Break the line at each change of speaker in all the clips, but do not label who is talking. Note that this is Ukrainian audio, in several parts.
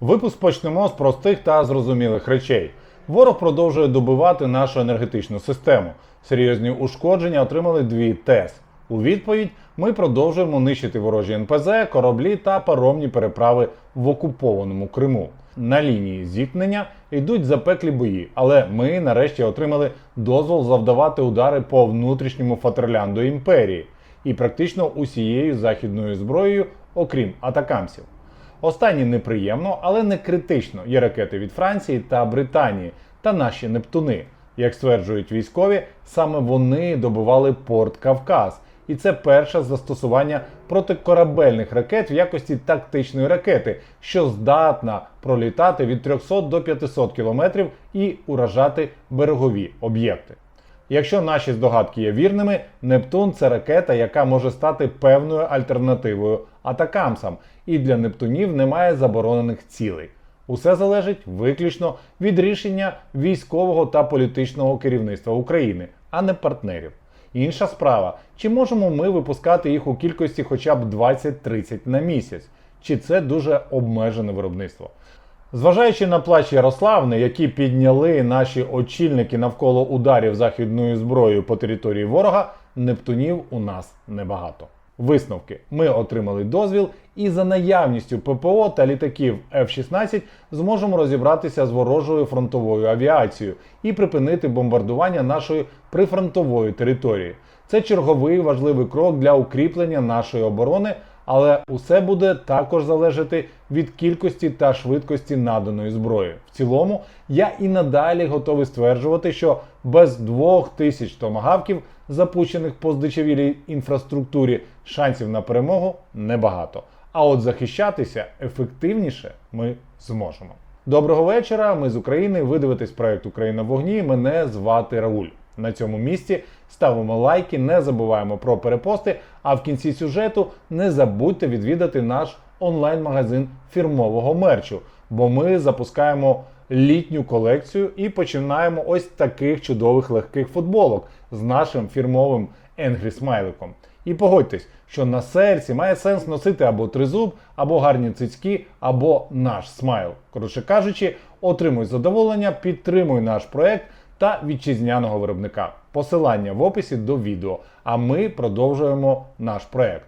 Випуск почнемо з простих та зрозумілих речей. Ворог продовжує добивати нашу енергетичну систему. Серйозні ушкодження отримали дві ТЕС. У відповідь ми продовжуємо нищити ворожі НПЗ, кораблі та паромні переправи в окупованому Криму. На лінії зіткнення йдуть запеклі бої, але ми нарешті отримали дозвол завдавати удари по внутрішньому фатерлянду імперії і практично усією західною зброєю, окрім атакамсів. Останнє неприємно, але не критично. Є ракети від Франції та Британії та наші Нептуни. Як стверджують військові, саме вони добивали порт Кавказ. І це перше застосування протикорабельних ракет в якості тактичної ракети, що здатна пролітати від 300 до 500 кілометрів і уражати берегові об'єкти. Якщо наші здогадки є вірними, Нептун це ракета, яка може стати певною альтернативою атакамсам, і для Нептунів немає заборонених цілей. Усе залежить виключно від рішення військового та політичного керівництва України, а не партнерів. Інша справа, чи можемо ми випускати їх у кількості хоча б 20-30 на місяць, чи це дуже обмежене виробництво. Зважаючи на плач Ярославни, які підняли наші очільники навколо ударів західною зброєю по території ворога, нептунів у нас небагато. Висновки: ми отримали дозвіл, і за наявністю ППО та літаків F-16 зможемо розібратися з ворожою фронтовою авіацією і припинити бомбардування нашої прифронтової території. Це черговий важливий крок для укріплення нашої оборони, але усе буде також залежати від кількості та швидкості наданої зброї. В цілому, я і надалі готовий стверджувати, що без двох тисяч томагавків, запущених по здичавілій інфраструктурі, шансів на перемогу небагато. А от захищатися ефективніше ми зможемо. Доброго вечора. Ми з України. Ви дивитесь проект Україна в вогні. Мене звати Рауль. На цьому місці ставимо лайки, не забуваємо про перепости. А в кінці сюжету не забудьте відвідати наш онлайн-магазин фірмового мерчу, бо ми запускаємо літню колекцію і починаємо ось таких чудових легких футболок з нашим фірмовим Енгрі смайликом. І погодьтесь, що на серці має сенс носити або тризуб, або гарні цицьки, або наш смайл. Коротше кажучи, отримуй задоволення, підтримуй наш проект та вітчизняного виробника. Посилання в описі до відео. А ми продовжуємо наш проект.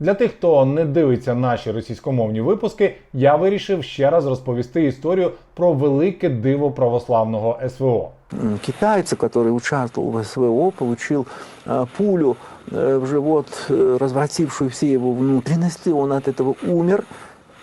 Для тих, хто не дивиться наші російськомовні випуски, я вирішив ще раз розповісти історію про велике диво православного СВО.
М, китайца, который участвовал в СВО, получил э, пулю э, в живот, э, развратившую все его внутренности. Он от этого умер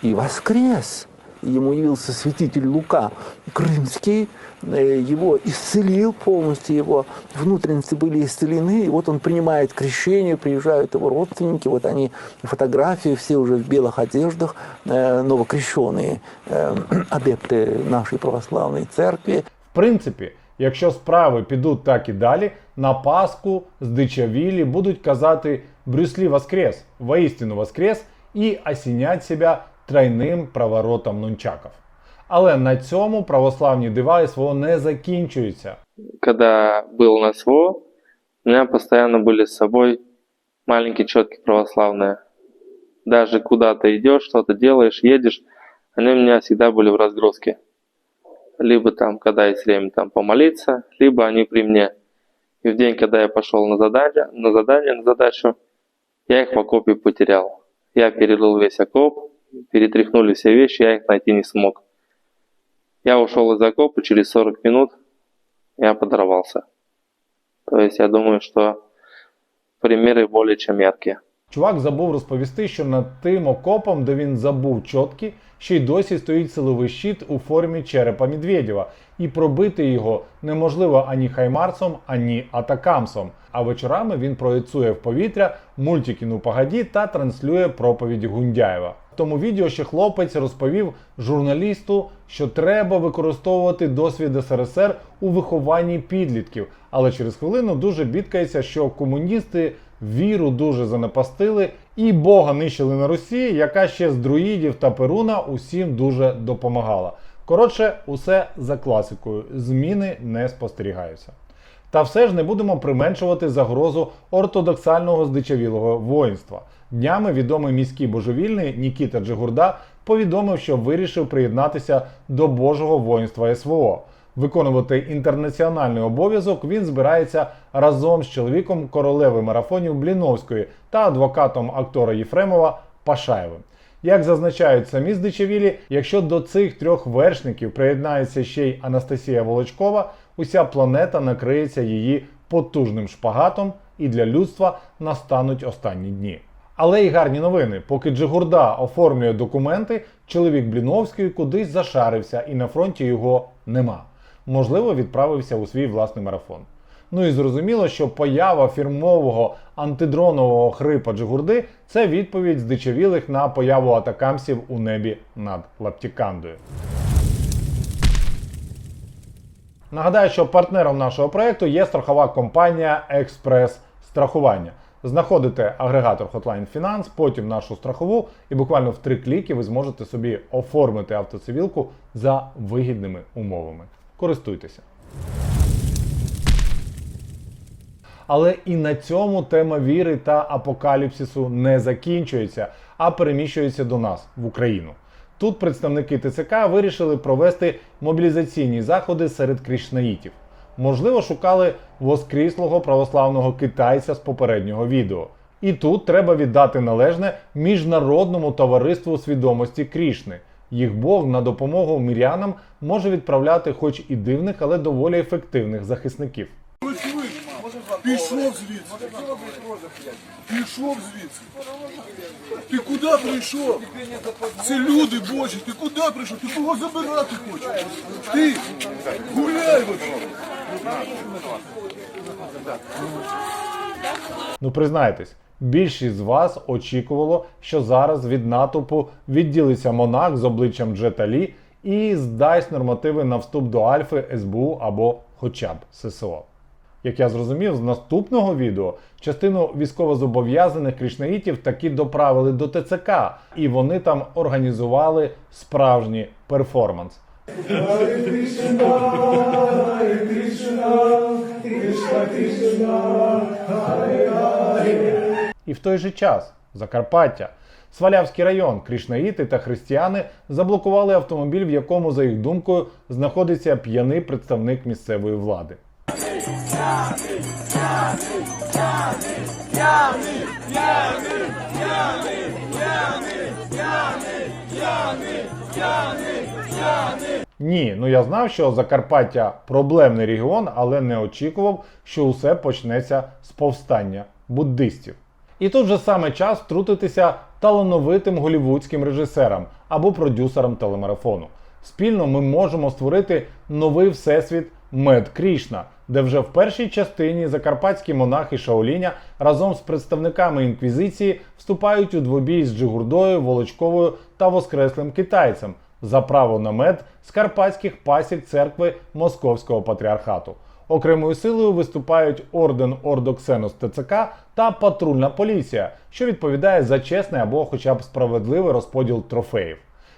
и воскрес. Ему явился святитель Лука Крымский, э, его исцелил полностью, его внутренности были исцелены. И вот он принимает крещение, приезжают его родственники, вот они, фотографии, все уже в белых одеждах, э, новокрещенные э, адепты нашей православной церкви.
В принципі, якщо справи підуть так і далі, на Пасху здичавілі будуть казати Брюслі воскрес, воістину воскрес і осінять себе тройним праворотом нунчаків. Але на цьому православні дива СВО не закінчуються.
когда был на СВО, у меня постоянно были с собой маленькие четки православные. Даже куда ты идешь, что-то делаешь, едешь, они у меня всегда были в разгрузке. Либо там, когда есть время там помолиться, либо они при мне. И в день, когда я пошел на задание, на задание, на задачу, я их в окопе потерял. Я перерыл весь окоп, перетряхнули все вещи, я их найти не смог. Я ушел из окопа, через 40 минут я подорвался. То есть я думаю, что примеры более чем яркие.
Чувак забув розповісти, що над тим окопом, де він забув чотки, ще й досі стоїть силовий щит у формі черепа Медведєва, і пробити його неможливо ані Хаймарсом, ані Атакамсом. А вечорами він проєцує в повітря мультики «Ну погоді» та транслює проповіді Гундяєва. Тому відео ще хлопець розповів журналісту, що треба використовувати досвід СРСР у вихованні підлітків, але через хвилину дуже бідкається, що комуністи віру дуже занепастили і Бога нищили на Росії, яка ще з друїдів та Перуна усім дуже допомагала. Коротше, усе за класикою. Зміни не спостерігаються. Та все ж не будемо применшувати загрозу ортодоксального здичавілого воїнства. Днями відомий міський божевільний Нікіта Джигурда повідомив, що вирішив приєднатися до Божого воїнства СВО. Виконувати інтернаціональний обов'язок він збирається разом з чоловіком королеви марафонів Бліновської та адвокатом актора Єфремова Пашаєвим. Як зазначають самі здичевілі, якщо до цих трьох вершників приєднається ще й Анастасія Волочкова, уся планета накриється її потужним шпагатом і для людства настануть останні дні. Але й гарні новини. Поки Джигурда оформлює документи, чоловік Бліновський кудись зашарився і на фронті його нема. Можливо, відправився у свій власний марафон. Ну і зрозуміло, що поява фірмового антидронового хрипа Джигурди це відповідь здичавілих на появу атакамсів у небі над Лаптікандою. Нагадаю, що партнером нашого проекту є страхова компанія Експрес Страхування. Знаходите агрегатор Hotline Finance, потім нашу страхову, і буквально в три кліки ви зможете собі оформити автоцивілку за вигідними умовами. Користуйтеся. Але і на цьому тема віри та апокаліпсису не закінчується, а переміщується до нас в Україну. Тут представники ТЦК вирішили провести мобілізаційні заходи серед крішнаїтів. Можливо, шукали воскріслого православного китайця з попереднього відео. І тут треба віддати належне міжнародному товариству свідомості Крішни. Їх Бог на допомогу мірянам може відправляти хоч і дивних, але доволі ефективних захисників.
Пішов звідси. Пішов звідси. Ти куди прийшов? Це люди божі. Ти куди прийшов? Ти кого забирати хочеш? Ти гуляй.
Ну признайтесь, більшість з вас очікувало, що зараз від натовпу відділиться монах з обличчям Джета Лі і здасть нормативи на вступ до Альфи, СБУ або хоча б ССО. Як я зрозумів, з наступного відео частину військовозобов'язаних крішнаїтів таки доправили до ТЦК, і вони там організували справжній перформанс. І в той же час Закарпаття, Свалявський район, крішнаїти та християни заблокували автомобіль, в якому, за їх думкою, знаходиться п'яний представник місцевої влади. Ні, ну я знав, що Закарпаття проблемний регіон, але не очікував, що усе почнеться з повстання буддистів. І тут же саме час втрутитися талановитим голівудським режисерам або продюсерам телемарафону. Спільно ми можемо створити новий всесвіт Мед Крішна, де вже в першій частині закарпатські монахи Шаоліня разом з представниками інквізиції вступають у двобій з Джигурдою, Волочковою та Воскреслим китайцем за право на мед з карпатських пасік церкви Московського патріархату. Окремою силою виступають орден Ордоксенус ТЦК та патрульна поліція, що відповідає за чесний або хоча б справедливий розподіл трофеїв.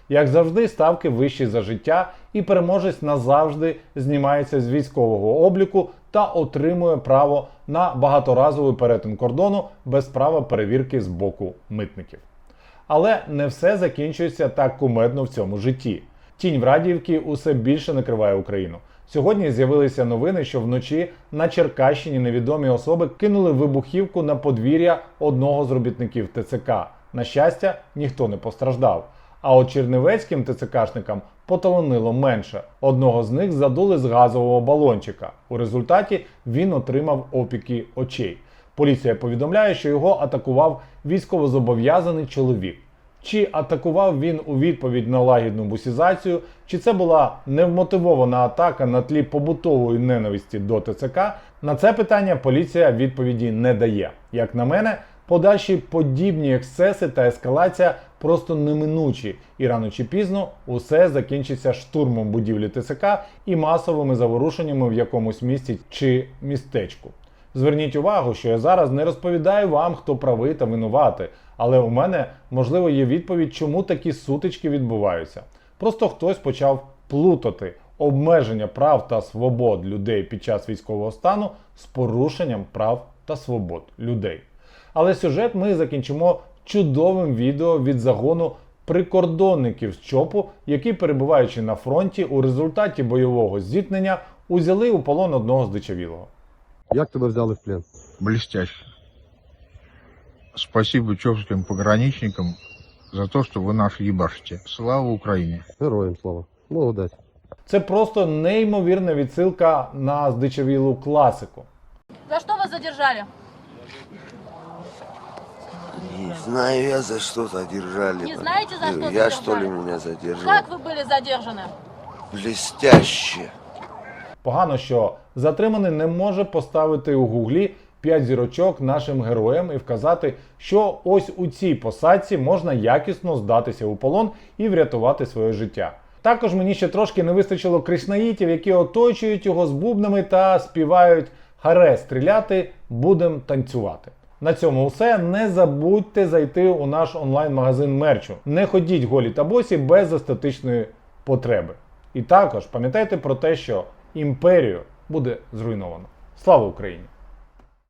Як завжди, ставки вищі за життя, і переможець назавжди знімається з військового обліку та отримує право на багаторазовий перетин кордону без права перевірки з боку митників. Але не все закінчується так кумедно в цьому житті. Тінь Врадіївки усе більше накриває Україну. Сьогодні з'явилися новини, що вночі на Черкащині невідомі особи кинули вибухівку на подвір'я одного з робітників ТЦК. На щастя, ніхто не постраждав. А от чернівецьким ТЦКшникам поталанило менше. Одного з них задули з газового балончика. У результаті він отримав опіки очей. Поліція повідомляє, що його атакував військовозобов'язаний чоловік. Чи атакував він у відповідь на лагідну бусізацію, чи це була невмотивована атака на тлі побутової ненависті до ТЦК? На це питання поліція відповіді не дає. Як на мене, подальші подібні ексцеси та ескалація просто неминучі, і рано чи пізно усе закінчиться штурмом будівлі ТЦК і масовими заворушеннями в якомусь місті чи містечку. Зверніть увагу, що я зараз не розповідаю вам, хто правий та винуватий, але у мене можливо є відповідь, чому такі сутички відбуваються. Просто хтось почав плутати обмеження прав та свобод людей під час військового стану з порушенням прав та свобод людей. Але сюжет ми закінчимо чудовим відео від загону прикордонників з ЧОПу, які, перебуваючи на фронті, у результаті бойового зіткнення узяли у полон одного з дичавілого.
Як тебе взяли в плен?
блестяще. Спасибо чешским пограничникам за то, что вы нас ебашите. Слава Украине!
Героям слава. Молодець.
Це просто неймовірна відсилка на здичавілу класику.
За что вас задержали?
знаю я, за что задержали.
Не знаете, за что
Я что ли
задержали?
меня задержал?
Как вы были задержаны?
Блестяще.
Погано, що затриманий не може поставити у гуглі 5 зірочок нашим героям і вказати, що ось у цій посадці можна якісно здатися у полон і врятувати своє життя. Також мені ще трошки не вистачило кришнаїтів, які оточують його з бубнами та співають Харе стріляти, будем танцювати. На цьому все. Не забудьте зайти у наш онлайн-магазин мерчу. Не ходіть голі та босі без естетичної потреби. І також пам'ятайте про те, що імперію буде зруйновано. Слава Україні!